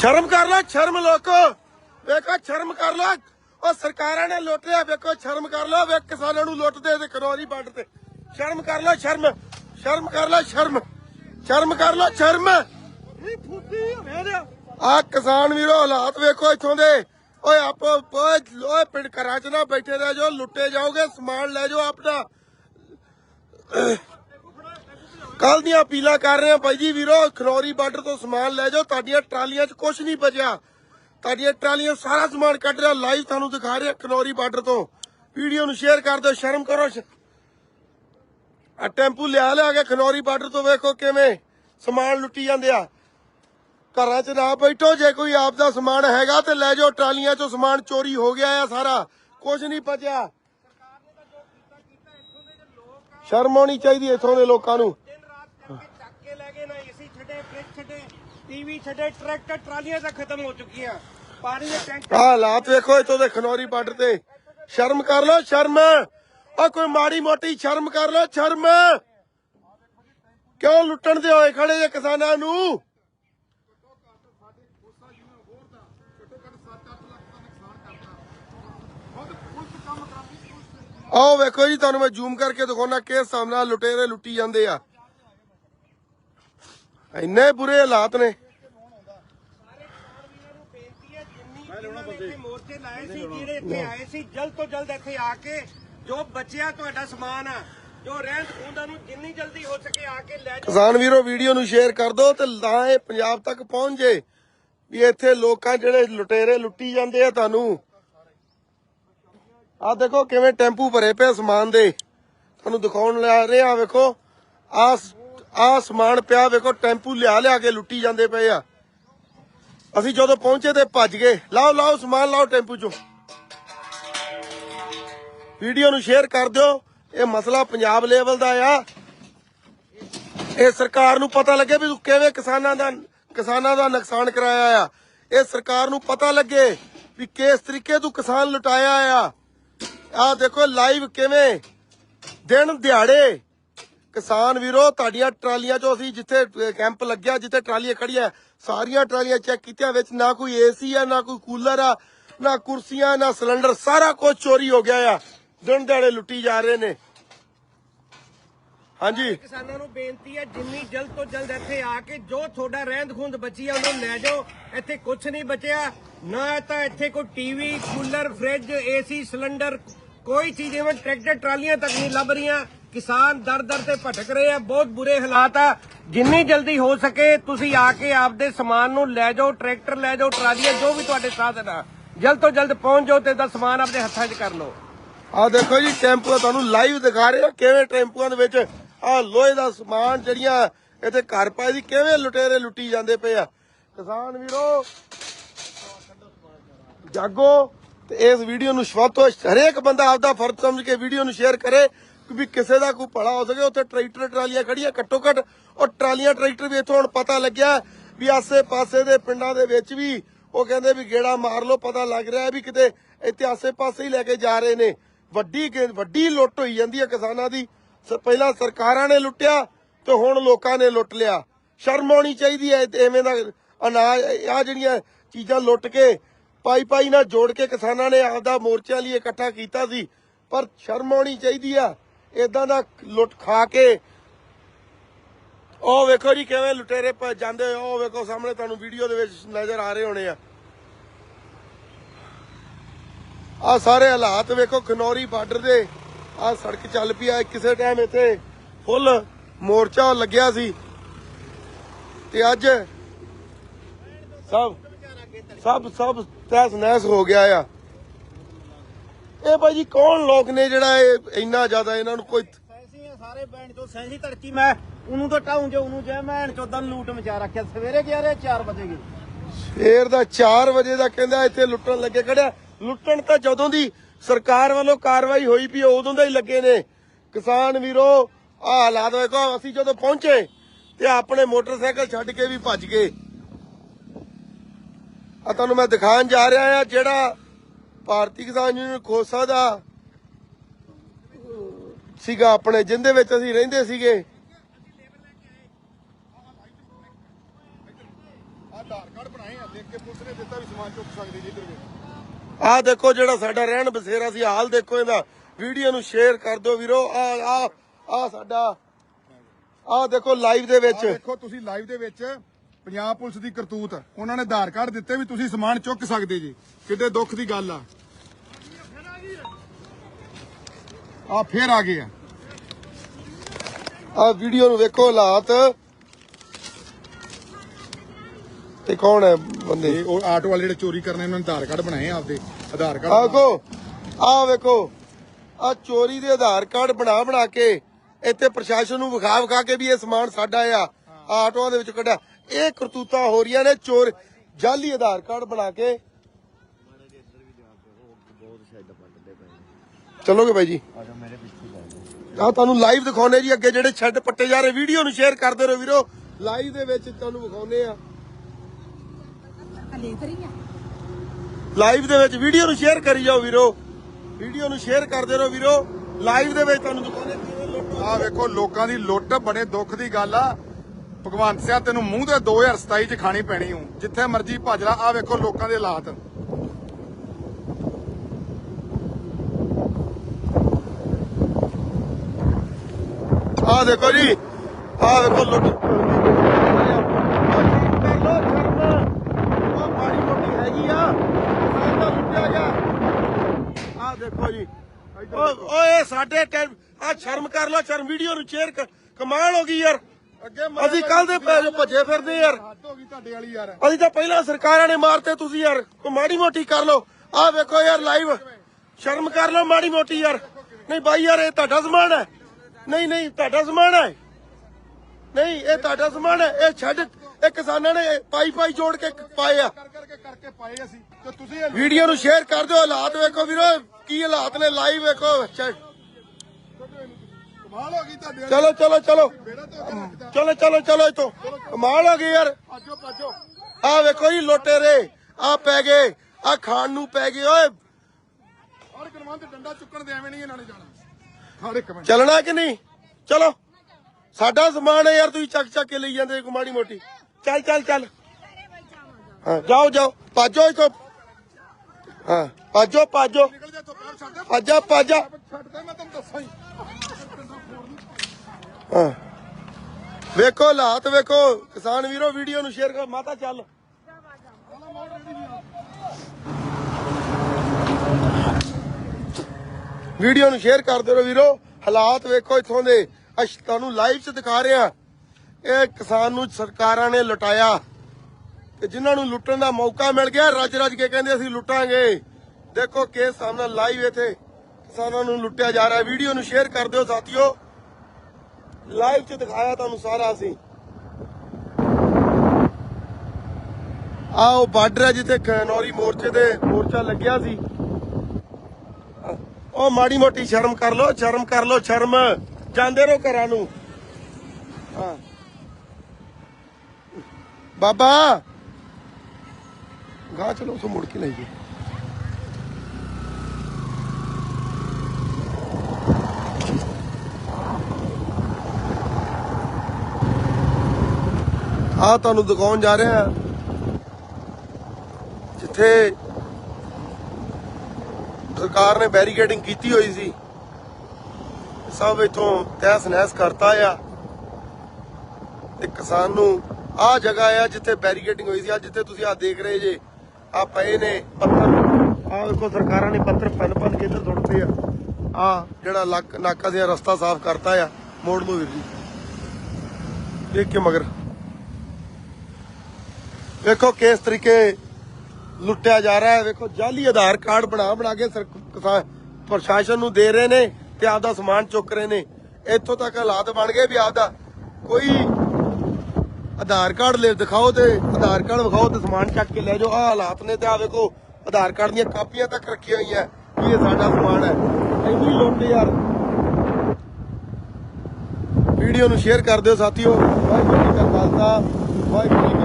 ਸ਼ਰਮ ਕਰ ਲੈ ਸ਼ਰਮ ਲੋਕੋ। ਵੇਖੋ ਸ਼ਰਮ ਕਰ ਲੈ। ਉਹ ਸਰਕਾਰਾਂ ਨੇ ਲੁੱਟ ਲਿਆ ਵੇਖੋ ਸ਼ਰਮ ਕਰ ਲੋ। ਵੇਖ ਕਿਸਾਨਾਂ ਨੂੰ ਲੁੱਟਦੇ ਤੇ ਖਨੌਰੀ ਬੰਡ ਤੇ। ਸ਼ਰਮ ਕਰ ਲੋ ਸ਼ਰਮ। ਸ਼ਰਮ ਕਰ ਲੋ ਸ਼ਰਮ। ਸ਼ਰਮ ਕਰ ਲੋ ਸ਼ਰਮ। ਨਹੀਂ ਫੁੱਟੀ ਆ ਕਿਸਾਨ ਵੀਰੋ ਹਾਲਾਤ ਵੇਖੋ ਇੱਥੋਂ ਦੇ। ਓਏ ਆਪੋ ਓਏ ਓਏ ਪਿੰਡ ਘਰਾਂ 'ਚ ਨਾ ਬੈਠੇ ਰਹਿ ਜਾਓ ਲੁੱਟੇ ਜਾਓਗੇ ਸਮਾਨ ਲੈ ਜਾਓ ਆਪਣਾ। ਕੱਲ ਦੀਆਂ ਅਪੀਲਾਂ ਕਰ ਰਹੇ ਆ ਬਾਈ ਜੀ ਵੀਰੋ ਖਨੌਰੀ ਬਾਰਡਰ ਤੋਂ ਸਮਾਨ ਲੈ ਜਾਓ। ਤੁਹਾਡੀਆਂ ਟਰਾਲੀਆਂ 'ਚ ਕੁਝ ਨਹੀਂ ਬਚਿਆ। ਤੁਹਾਡੀਆਂ ਟਰਾਲੀਆਂ ਸਾਰਾ ਸਮਾਨ ਕੱਢ ਰਿਹਾ ਲਾਈਵ ਤੁਹਾਨੂੰ ਦਿਖਾ ਰਿਹਾ ਖਨੌਰੀ ਬਾਰਡਰ ਤੋਂ। ਵੀਡੀਓ ਨੂੰ ਸ਼ੇਅਰ ਕਰ ਦਿਓ, ਸ਼ਰਮ ਕਰੋ। ਆ ਟੈਂਪੂ ਲਿਆ ਲਿਆ ਕੇ ਖਨੌਰੀ ਬਾਰਡਰ ਤੋਂ ਵੇਖੋ ਕਿਵੇਂ ਸਮਾਨ ਲੁੱਟੀ ਜਾਂਦੇ ਆ। ਘਰਾਂ 'ਚ ਨਾ ਬੈਠੋ, ਜੇ ਕੋਈ ਆਪ ਦਾ ਸਮਾਨ ਹੈਗਾ ਤੇ ਲੈ ਜਾਓ। ਟਰਾਲੀਆਂ 'ਚੋਂ ਸਮਾਨ ਚੋਰੀ ਹੋ ਗਿਆ ਆ ਸਾਰਾ। ਕੁਝ ਨਹੀਂ ਬਚਿਆ। ਸ਼ਰਮ ਆਉਣੀ ਚਾਹੀਦੀ ਇਥੋਂ ਦੇ ਲੋਕਾਂ ਨੂੰ ਦਿਨ ਰਾਤ ਕਰਕੇ ਚੱਕ ਕੇ ਲੈ ਗਏ ਨਾ ਏਸੀ ਛੱਡੇ ਟੀਵੀ ਛੱਡੇ ਟਰੈਕਟਰ ਟਰਾਲੀਆਂ ਤਾਂ ਖਤਮ ਹੋ ਚੁੱਕੀਆਂ। ਪਾਣੀ ਦੇ ਟੈਂਕ ਆਹ ਹਾਲਾਤ ਵੇਖੋ ਇਥੋਂ ਦੇ ਖਨੌਰੀ ਬਾਰਡਰ ਤੇ। ਸ਼ਰਮ ਕਰ ਲੋ ਸ਼ਰਮ। ਆ ਕੋਈ ਮਾੜੀ ਮੋਟੀ ਸ਼ਰਮ ਕਰ ਲੋ ਸ਼ਰਮ। ਕਿਉਂ ਲੁੱਟਣ ਦੇ ਹੋਏ ਖੜੇ ਜੇ ਕਿਸਾਨਾਂ ਨੂੰ? ਆਓ ਵੇਖੋ ਜੀ, ਤੁਹਾਨੂੰ ਮੈਂ ਜ਼ੂਮ ਕਰਕੇ ਦਿਖਾਉਣਾ ਕਿਸ ਸਾਹਮਣਾ ਲੁਟੇਰੇ ਲੁੱਟੀ ਜਾਂਦੇ ਆ। ਇੰਨੇ ਬੁਰੇ ਹਾਲਾਤ ਨੇ। ਮੋਰਚੇ ਲਾਏ ਸੀ ਜਿਹੜੇ ਇੱਥੇ ਆਏ ਸੀ ਜਲਦ ਤੋਂ ਜਲਦ ਇੱਥੇ ਆ ਕੇ ਜੋ। ਬਚਿਆ ਤੁਹਾਡਾ ਸਮਾਨ ਆ ਜੋ ਰਹਿੰਦ ਖੂੰਦਾਂ ਨੂੰ। ਜਿੰਨੀ ਜਲਦੀ ਹੋ ਸਕੇ ਆ ਕੇ ਲੈ ਜਾਓ ਕਿਸਾਨ ਵੀਰੋ ਵੀਡੀਓ ਨੂੰ ਸ਼ੇਅਰ ਕਰ ਦਿਓ ਤੇ ਤਾਂ ਇਹ ਪੰਜਾਬ ਤੱਕ ਪਹੁੰਚ। ਜੇ ਵੀ ਇੱਥੇ ਲੋਕਾਂ ਜਿਹੜੇ ਲੁਟੇਰੇ ਲੁੱਟੀ ਜਾਂਦੇ ਆ ਤੁਹਾਨੂੰ। ਆ ਦੇਖੋ ਕਿਵੇਂ ਟੈਂਪੂ ਭਰੇ ਪਏ ਸਮਾਨ ਦੇ। ਤੁਹਾਨੂੰ ਦਿਖਾਉਣ ਲਿਆ ਰਹੇ ਆ ਵੇਖੋ। ਆ ਆ ਸਮਾਨ ਪਿਆ ਵੇਖੋ, ਟੈਂਪੂ ਲਿਆ ਲਿਆ ਕੇ ਲੁੱਟੀ ਜਾਂਦੇ ਪਏ ਆ। ਅਸੀਂ ਜਦੋਂ ਪਹੁੰਚੇ ਤੇ ਭੱਜ ਗਏ। ਲਾਓ ਲਾਓ ਸਮਾਨ, ਲਾਓ ਟੈਂਪੂ ਚੋਂ। ਵੀਡੀਓ ਨੂੰ ਸ਼ੇਅਰ ਕਰ ਦਿਓ। ਇਹ ਮਸਲਾ ਪੰਜਾਬ ਲੈਵਲ ਦਾ ਆ। ਇਹ ਸਰਕਾਰ ਨੂੰ ਪਤਾ ਲੱਗੇ ਵੀ ਤੂੰ ਕਿਵੇਂ ਕਿਸਾਨਾਂ ਦਾ ਕਿਸਾਨਾਂ ਦਾ ਨੁਕਸਾਨ ਕਰਾਇਆ ਆ। ਇਹ ਸਰਕਾਰ ਨੂੰ ਪਤਾ ਲੱਗੇ ਵੀ ਕਿਸ ਤਰੀਕੇ ਤੂੰ ਕਿਸਾਨ ਲੁਟਾਇਆ ਆ। ਆ ਦੇਖੋ ਲਾਈਵ ਕਿਵੇਂ? ਦਿਨ ਦਿਹਾੜੇ ਕਿਸਾਨ ਵੀਰੋ, ਤੁਹਾਡੀਆਂ ਟਰਾਲੀਆਂ ਚੋਂ ਅਸੀਂ ਜਿੱਥੇ ਕੈਂਪ ਲੱਗਿਆ, ਜਿੱਥੇ ਟਰਾਲੀਆਂ ਖੜੀਆਂ ਸਾਰੀਆਂ ਟਰਾਲੀਆਂ ਚੈੱਕ ਕੀਤੀਆਂ, ਵਿੱਚ ਨਾ ਕੋਈ ਏਸੀ ਆ, ਨਾ ਕੋਈ ਕੂਲਰ ਆ, ਨਾ ਕੁਰਸੀਆਂ, ਨਾ ਸਿਲੰਡਰ, ਸਾਰਾ ਕੁਝ ਚੋਰੀ ਹੋ ਗਿਆ ਆ। ਦਿਨ ਦਿਹਾੜੇ ਲੁੱਟੀ ਜਾ ਰਹੇ ਨੇ। ਹਾਂਜੀ। ਕਿਸਾਨਾਂ ਨੂੰ ਬੇਨਤੀ ਹੈ, ਜਿੰਨੀ ਜਲਦ ਤੋਂ ਜਲਦ ਇੱਥੇ ਆ ਕੇ ਜੋ ਤੁਹਾਡਾ ਰਹਿੰਦ ਖੂੰਦ ਬਚੀ ਆ, ਉਹਨੂੰ ਲੈ ਜਾਓ। ਇੱਥੇ ਕੁਝ ਨਹੀਂ ਬਚਿਆ। ਨਾ ਤਾਂ ਇੱਥੇ ਕੋਈ TV, cooler, fridge, AC, cylinder, ਕੋਈ ਚੀਜ਼ ਇਵੇਂ ਟਰੈਕਟਰ, ਟਰਾਲੀਆਂ ਤੱਕ ਨਹੀਂ ਲੱਭ ਰਹੀਆਂ। ਕਿਸਾਨ ਦਰ ਦਰ ਤੇ ਭਟਕ ਰਹੇ ਆ, ਬਹੁਤ ਬੁਰੇ ਹਾਲਾਤ ਆ। ਜਿੰਨੀ ਜਲਦੀ ਹੋ ਸਕੇ ਤੁਸੀਂ ਆ ਕੇ ਆਪਦੇ ਸਮਾਨ ਨੂੰ ਲੈ ਜਾਓ, ਟਰੈਕਟਰ ਲੈ ਜਾਓ, ਟਰਾਲੀਆਂ, ਜੋ ਵੀ ਤੁਹਾਡੇ ਸਾਧਨ ਆ। ਜਲਦ ਤੋਂ ਜਲਦ ਪਹੁੰਚ ਜਾਓ ਤੇ ਦਾ ਸਮਾਨ ਆਪਣੇ ਹੱਥਾਂ 'ਚ ਕਰ ਲਓ। ਆ ਦੇਖੋ ਜੀ ਟੈਂਪੂ ਤੁਹਾਨੂੰ ਲਾਈਵ ਦਿਖਾ ਰਹੇ ਆ। ਕਿਵੇਂ ਟੈਂਪੂਆਂ ਦੇ ਵਿੱਚ ਆ ਲੋਹੇ ਦਾ ਸਮਾਨ ਜਿਹੜੀਆਂ ਇੱਥੇ ਘਰ ਪਾਏ ਦੀ ਕਿਵੇਂ ਲੁਟੇਰੇ ਲੁੱਟੀ ਜਾਂਦੇ ਪਏ ਆ। ਕਿਸਾਨ ਵੀਰੋ, ਜਾਗੋ ਤੇ ਇਸ ਵੀਡੀਓ ਨੂੰ ਵੱਧ ਹਰੇਕ ਬੰਦਾ ਆਪਦਾ ਫਰਜ਼ ਸਮਝ ਕੇ ਵੀਡੀਓ ਨੂੰ ਸ਼ੇਅਰ ਕਰੇ। ਵੀ ਕਿਸੇ ਦਾ ਕੋਈ ਭਲਾ ਹੋ ਸਕੇ, ਉੱਥੇ ਟਰੈਕਟਰ ਟਰਾਲੀਆਂ ਖੜੀਆਂ ਘੱਟੋ ਘੱਟ। ਉਹ ਟਰਾਲੀਆਂ ਟਰੈਕਟਰ ਵੀ ਇੱਥੋਂ ਹੁਣ ਪਤਾ ਲੱਗਿਆ ਵੀ ਆਸੇ ਪਾਸੇ ਦੇ ਪਿੰਡਾਂ ਦੇ ਵਿੱਚ ਵੀ ਉਹ ਕਹਿੰਦੇ ਵੀ ਗੇੜਾ ਮਾਰ ਲਓ, ਪਤਾ ਲੱਗ ਰਿਹਾ ਵੀ ਕਿਤੇ ਇੱਥੇ ਆਸੇ ਪਾਸੇ ਹੀ ਲੈ ਕੇ ਜਾ ਰਹੇ ਨੇ। ਵੱਡੀ ਗੇ- ਵੱਡੀ ਲੁੱਟ ਹੋਈ ਜਾਂਦੀ ਹੈ ਕਿਸਾਨਾਂ ਦੀ। ਸ- ਪਹਿਲਾਂ ਸਰਕਾਰਾਂ ਨੇ ਲੁੱਟਿਆ ਤੇ ਹੁਣ ਲੋਕਾਂ ਨੇ ਲੁੱਟ ਲਿਆ। ਸ਼ਰਮ ਆਉਣੀ ਚਾਹੀਦੀ ਹੈ ਤੇ ਐਵੇਂ ਦਾ ਅਨਾਜ ਆ ਜਿਹੜੀਆਂ ਚੀਜ਼ਾਂ ਲੁੱਟ ਕੇ ਪਾਈ ਪਾਈ ਨਾਲ ਜੋੜ ਕੇ ਕਿਸਾਨਾਂ ਨੇ ਆਪਦਾ ਮੋਰਚਿਆਂ ਲਈ ਇਕੱਠਾ ਕੀਤਾ ਸੀ। ਪਰ ਸ਼ਰਮ ਆਉਣੀ ਚਾਹੀਦੀ ਆ। ਇਦਾਂ ਦਾ ਲੁੱਟ ਖਾ ਕੇ ਉਹ ਵੇਖੋ ਜੀ ਕਿਵੇਂ ਲੁਟੇਰੇ ਜਾਂਦੇ ਉਹ ਵੇਖੋ ਸਾਹਮਣੇ ਤੁਹਾਨੂੰ ਵੀਡੀਓ ਦੇ ਵਿੱਚ ਨਜ਼ਰ ਆ ਰਹੇ ਹੋਣੇ ਆ। ਆ ਸਾਰੇ ਹਾਲਾਤ ਵੇਖੋ, ਖਨੌਰੀ ਬਾਰਡਰ ਦੇ ਆ ਸੜਕ ਚੱਲ ਪਈ ਆ ਕਿਸੇ ਟਾਈਮ ਇੱਥੇ ਫੁੱਲ ਮੋਰਚਾ ਲੱਗਿਆ ਸੀ। ਤੇ ਅੱਜ ਸਭ ਸਭ ਸਭ ਤਹਿਸ ਨਹਿਸ ਹੋ ਗਿਆ ਆ। ਇਹ ਭਾਈ ਜੀ ਕੌਣ ਲੋਕ ਨੇ ਜਿਹੜਾ ਇਹ ਇੰਨਾ ਜ਼ਿਆਦਾ ਇਹਨਾਂ ਨੂੰ ਕੋਈ ਸੈਂਸੀ ਆ ਸਾਰੇ ਬੈਂਡ ਤੋਂ ਸੈਂਸੀ ਤੜਕੀ ਮੈਂ ਉਹਨੂੰ ਤਾਂ ਟਾਉਂ ਜੋ ਉਹਨੂੰ ਜੇ ਮੈਂ ਚੋਦਾਂ ਲੂਟ ਮਚਾ ਰੱਖਿਆ। ਸਵੇਰੇ ਗਿਆ ਰੇ 4 ਵਜੇ ਗਏ। ਫੇਰ ਦਾ 4 ਵਜੇ ਦਾ ਕਹਿੰਦਾ ਇੱਥੇ ਲੁੱਟਣ ਲੱਗੇ। ਖੜਿਆ ਲੁੱਟਣ ਤਾਂ ਜਦੋਂ ਦੀ ਸਰਕਾਰ ਵੱਲੋਂ ਕਾਰਵਾਈ ਹੋਈ ਪਈ ਉਦੋਂ ਦਾ ਹੀ ਲੱਗੇ ਨੇ। ਕਿਸਾਨ ਵੀਰੋ ਆ ਹਾਲਾਤ ਵੇਖੋ ਅਸੀਂ ਜਦੋਂ ਪਹੁੰਚੇ ਤੇ ਆਪਣੇ ਮੋਟਰਸਾਈਕਲ ਛੱਡ ਕੇ ਵੀ ਭੱਜ ਗਏ। ਆ ਤੁਹਾਨੂੰ ਮੈਂ ਦਿਖਾਉਣ ਜਾ ਰਿਹਾ ਆ ਜਿਹੜਾ ਭਾਰਤੀ ਕਿਸਾਨ ਯੂਨੀਅਨ ਖੋਸਾ ਦਾ ਸੀਗਾ ਆਪਣੇ, ਜਿੰਦੇ ਵਿੱਚ ਅਸੀਂ ਰਹਿੰਦੇ ਸੀਗੇ। ਆਧਾਰ ਆ ਕੇ ਆਹ ਦੇਖੋ ਜਿਹੜਾ ਸਾਡਾ ਰਹਿਣ ਬਸੇਰਾ ਸੀ, ਹਾਲ ਦੇਖੋ ਇਹਦਾ। ਵੀਡੀਓ ਨੂੰ ਸ਼ੇਅਰ ਕਰ ਦਿਓ ਵੀਰੋ। ਆ ਆ ਆ ਸਾਡਾ ਆਹ ਦੇਖੋ ਲਾਈਵ ਦੇ ਆ ਵਿੱਚ ਦੇਖੋ ਤੁਸੀਂ ਲਾਈਵ ਦੇ ਵਿੱਚ। ਪੰਜਾਬ ਪੁਲਿਸ ਦੀ ਕਰਤੂਤ ਉਹਨਾਂ ਨੇ ਆਧਾਰ ਕਾਰਡ ਦਿੱਤੇ ਵੀ ਤੁਸੀਂ ਸਮਾਨ ਚੁੱਕ ਸਕਦੇ ਜੀ। ਕਿੱਡੇ ਦੁੱਖ ਦੀ ਗੱਲ ਆ। ਆ ਫੇਰ ਆ ਗਏ ਆ। ਆ ਵੀਡੀਓ ਨੂੰ ਵੇਖੋ ਹਾਲਾਤ। ਤੇ ਕੌਣ ਹੈ ਬੰਦੇ? ਇਹ ਉਹ ਆਟੋ ਵਾਲੇ ਜਿਹੜੇ ਚੋਰੀ ਕਰਨੇ ਉਹਨਾਂ ਨੇ ਆਧਾਰ ਕਾਰਡ ਬਣਾਏ ਆ ਆਪਦੇ। ਆਧਾਰ ਕਾਰਡ ਆਗੋ ਆ ਵੇਖੋ ਆ ਚੋਰੀ ਦੇ ਆਧਾਰ ਕਾਰਡ ਬਣਾ ਬਣਾ ਕੇ ਇੱਥੇ ਪ੍ਰਸ਼ਾਸਨ ਨੂੰ ਵਿਖਾ ਵਿਖਾ ਕੇ ਵੀ ਇਹ ਸਮਾਨ ਸਾਡਾ ਆ। ਆਟੋਆਂ ਦੇ ਵਿੱਚ ਕੱਢਿਆ। ਇਹ ਕਰਤੂਤਾਂ ਹੋ ਰਹੀਆਂ ਨੇ, ਚੋਰ ਜਾਲੀ ਆਧਾਰ ਕਾਰਡ ਬਣਾ ਕੇ। ਚਲੋਗੇ ਬਾਈ ਜੀ? ਆ ਤੁਹਾਨੂੰ ਲਾਈਵ ਦਿਖਾਉਨੇ ਜੀ ਅੱਗੇ ਜਿਹੜੇ ਛੱਡ ਪੱਟੇ ਜਾ ਰਹੇ ਵੀਡੀਓ ਨੂੰ ਸ਼ੇਅਰ ਕਰਦੇ ਰਹੋ ਵੀਰੋ। ਲਾਈਵ ਦੇ ਵਿੱਚ ਤੁਹਾਨੂੰ ਵਿਖਾਉਨੇ ਆ। ਲਾਈਵ ਦੇ ਵਿੱਚ ਵੀਡੀਓ ਨੂੰ ਸ਼ੇਅਰ ਕਰੀ ਜਾਓ ਵੀਰੋ। ਵੀਡੀਓ ਨੂੰ ਸ਼ੇਅਰ ਕਰਦੇ ਰਹੋ ਵੀਰੋ। ਲਾਈਵ ਦੇ ਵਿੱਚ ਤੁਹਾਨੂੰ ਦਿਖਾਉਨੇ ਆ। ਵੇਖੋ, ਲੋਕਾਂ ਦੀ ਲੁੱਟ ਬੜੇ ਦੁੱਖ ਦੀ ਗੱਲ ਆ। ਭਗਵੰਤ ਸਿੰਘ ਤੈਨੂੰ ਮੂੰਹ ਦੇ 2027 ਚ ਖਾਣੀ ਪੈਣੀ ਹੂੰ ਜਿੱਥੇ ਮਰਜ਼ੀ ਭੱਜ ਲਾ ਆ ਵੇਖੋ ਲੋਕਾਂ ਦੇ ਹਾਲਾਤ। ਆ ਦੇਖੋ ਜੀ ਆ। ਗਿਆ। ਆ ਦੇਖੋ ਜੀ ਓਏ ਸਾਡੇ ਆ ਸ਼ਰਮ ਕਰ ਲਓ ਸ਼ਰਮ ਵੀਡੀਓ ਨੂੰ ਸ਼ੇਅਰ ਕਮਾਲ ਹੋ ਗਈ ਯਾਰ। ਅਸੀਂ ਕੱਲ ਦੇ ਪੈ- ਭੱਜੇ ਫਿਰਦੇ ਯਾਰ। ਹੱਦ ਹੋ ਗਈ ਤੁਹਾਡੇ ਵਾਲੀ ਯਾਰ। ਅਸੀਂ ਤਾਂ ਪਹਿਲਾਂ ਸਰਕਾਰਾਂ ਨੇ ਮਾਰਤੇ ਤੁਸੀਂ ਯਾਰ। ਕੋ ਮਾੜੀ ਮੋਟੀ ਕਰ ਲਓ। ਆ ਵੇਖੋ ਯਾਰ ਲਾਈਵ ਸ਼ਰਮ ਕਰ ਲਓ ਮਾੜੀ ਮੋਟੀ ਯਾਰ। ਨਹੀਂ ਬਾਈ ਯਾਰ ਇਹ ਤੁਹਾਡਾ ਸਮਾਨ ਹੈ। ਨਹੀਂ ਨਹੀਂ ਤੁਹਾਡਾ ਸਮਾਨ ਹੈ। ਨਹੀਂ ਇਹ ਤੁਹਾਡਾ ਸਮਾਨ ਹੈ। ਇਹ ਛੱਡ। ਇਹ ਕਿਸਾਨਾਂ ਨੇ ਪਾਈ ਪਾਈ ਜੋੜ ਕੇ ਪਾਏ ਆ। ਕਰ ਕਰਕੇ ਕਰਕੇ ਪਾਏ ਅਸੀਂ। ਤੇ ਤੁਸੀਂ ਵੀਡੀਓ ਨੂੰ ਸ਼ੇਅਰ ਕਰ ਦਿਓ ਹਾਲਾਤ ਵੇਖੋ ਵੀਰੋ। ਕੀ ਹਾਲਾਤ ਨੇ? ਲਾਈਵ ਵੇਖੋ। ਕਮਾਲ ਹੋ ਗਈ ਤੁਹਾਡੇ ਵਾਲੀ। ਚਲੋ ਚਲੋ। ਚਲੋ ਚਲੋ ਚਲੋ ਚਲੋ ਇਤੋਂ ਕਮਾਲ ਹੋ ਗਈ ਯਾਰ। ਭਾਜੋ ਭਾਜੋ। ਆ ਵੇਖੋ ਜੀ ਲੋਟੇਰੇ ਆ ਪੈ ਗਏ। ਆ ਖਾਣ ਨੂੰ ਪੈ ਗਏ ਓਏ। ਔਰ ਗਰਮਾਂ ਤੇ ਡੰਡਾ ਚੁੱਕਣ ਦੇ ਐਵੇਂ ਨਹੀਂ ਇਹਨਾਂ ਨੇ ਜਾਣਾ। ਹਰ ਇੱਕ ਮਿੰਟ ਚੱਲਣਾ ਕਿ ਨਹੀਂ? ਚਲੋ। ਸਾਡਾ ਸਮਾਨ ਹੈ ਯਾਰ ਤੁਸੀਂ ਚੱਕ ਚੱਕ ਕੇ ਲਈ ਜਾਂਦੇ ਕੋ ਮਾੜੀ ਮੋਟੀ। ਚੱਲ ਚੱਲ ਚੱਲ। ਹਾਂ ਜਾਓ ਜਾਓ। ਪਾਜੋ ਇਥੋਂ। ਹਾਂ। ਪਾਜੋ ਪਾਜੋ। ਪਾਜਾ ਪਾਜਾ। ਵੇਖੋ ਹਾਲਾਤ, ਵੇਖੋ। ਕਿਸਾਨ ਵੀਰੋ, ਵੀਡੀਓ ਨੂੰ ਸ਼ੇਅਰ ਕਰੋ। ਮਾਤਾ, ਚੱਲ। ਵੀਡੀਓ ਨੂੰ ਸ਼ੇਅਰ ਕਰਦੇ ਰਹੋ ਵੀਰੋ। ਹਾਲਾਤ ਵੇਖੋ ਇੱਥੋਂ ਦੇ। ਅਸ਼ ਤੁਹਾਨੂੰ ਲਾਈਵ 'ਚ ਦਿਖਾ ਰਿਹਾ। ਇਹ ਕਿਸਾਨ ਨੂੰ ਸਰਕਾਰਾਂ ਨੇ ਲੁਟਾਇਆ। ਤੇ ਜਿਨ੍ਹਾਂ ਨੂੰ ਲੁੱਟਣ ਦਾ ਮੌਕਾ ਮਿਲ ਗਿਆ ਰੱਜ ਰੱਜ ਕੇ ਕਹਿੰਦੇ ਅਸੀਂ ਲੁੱਟਾਂਗੇ। ਦੇਖੋ ਕੇਸ ਸਾਹਮਣੇ ਲਾਈਵ ਇੱਥੇ ਕਿਸਾਨਾਂ ਨੂੰ ਲੁੱਟਿਆ ਜਾ ਰਿਹਾ। ਵੀਡੀਓ ਨੂੰ ਸ਼ੇਅਰ ਕਰ ਦਿਓ ਸਾਥੀਓ। ਲਾਈਵ 'ਚ ਦਿਖਾਇਆ ਤੁਹਾਨੂੰ ਸਾਰਾ ਅਸੀਂ। ਆਓ ਬਾਰਡਰ ਹੈ ਜਿੱਥੇ ਖਨੌਰੀ ਮੋਰਚੇ ਦੇ ਮੋਰਚਾ ਲੱਗਿਆ ਸੀ। ਉਹ ਮਾੜੀ ਮੋਟੀ ਸ਼ਰਮ ਕਰ ਲੋ ਸ਼ਰਮ ਕਰ ਲੋ ਸ਼ਰਮ। ਜਾਂਦੇ ਰਹੋ ਘਰਾਂ ਨੂੰ। ਹਾਂ। ਬਾਬਾ। ਗਾ ਚਲੋ ਉਸੋਂ ਮੁੜ ਕੇ ਲੈ ਆ ਤੁਹਾਨੂੰ ਦਿਖਾਉਣ ਜਾ ਰਿਹਾ। ਹਾਂ ਜਿੱਥੇ ਸਰਕਾਰ ਨੇ ਬੈਰੀਕੇਡਿੰਗ ਕੀਤੀ ਹੋਈ ਸੀ। ਸਭ ਇਥੋਂ ਤਹਿਸ ਨਹਿਸ ਕਰਤਾ ਆ। ਤੇ ਕਿਸਾਨ ਨੂੰ ਆ ਜਗ੍ਹਾ ਆ ਜਿੱਥੇ ਬੈਰੀਕੇਡਿੰਗ ਹੋਈ ਸੀ। ਆ ਜਿੱਥੇ ਤੁਸੀਂ ਆ ਦੇਖ ਰਹੇ ਜੇ ਆ ਪਏ ਨੇ ਪੱਥਰ। ਆ ਵੇਖੋ ਸਰਕਾਰਾਂ ਨੇ ਪੱਥਰ ਪੈਨ ਪੰਨ ਕੇ ਇੱਧਰ ਸੁੱਟਦੇ ਆ। ਆ ਜਿਹੜਾ ਲੱਕ ਨਾਕਾ ਦੇ ਰਸਤਾ ਸਾਫ਼ ਕਰਤਾ ਆ। ਮੋੜ ਨੂੰ ਵੀਰ ਜੀ। ਦੇਖ ਕੇ ਮਗਰ। ਵੇਖੋ ਕਿਸ ਤਰੀਕੇ ਲੁੱਟਿਆ ਜਾ ਰਿਹਾ ਹੈ। ਵੇਖੋ, ਜਾਲੀ ਆਧਾਰ ਕਾਰਡ ਬਣਾ ਬਣਾ ਕੇ ਸਰ- ਪ੍ਰਸ਼ਾਸਨ ਨੂੰ ਦੇ ਰਹੇ ਨੇ ਤੇ ਆਪਦਾ ਸਮਾਨ ਚੁੱਕ ਰਹੇ ਨੇ। ਇੱਥੋਂ ਤੱਕ ਹਾਲਾਤ ਬਣ ਗਏ ਵੀ ਆਪਦਾ ਕੋਈ ਆਧਾਰ ਕਾਰਡ ਲੈ ਦਿਖਾਓ ਤੇ ਆਧਾਰ ਕਾਰਡ ਵਿਖਾਓ ਤੇ ਸਮਾਨ ਚੱਕ ਕੇ ਲੈ ਜਾਓ। ਆ ਹਾਲਾਤ ਨੇ ਤੇ ਆ ਵੇਖੋ, ਆਧਾਰ ਕਾਰਡ ਦੀਆਂ ਕਾਪੀਆਂ ਤੱਕ ਰੱਖੀਆਂ ਹੋਈਆਂ ਵੀ ਇਹ ਸਾਡਾ ਸਮਾਨ ਹੈ। ਇੰਨੀ ਲੁੱਟ ਯਾਰ। ਵੀਡੀਓ ਨੂੰ ਸ਼ੇਅਰ ਕਰ ਦਿਓ ਸਾਥੀਓ। ਵਾਹਿਗੁਰੂ ਜੀ ਕਾ ਖਾਲਸਾ, ਵਾਹਿਗੁਰੂ ਜੀ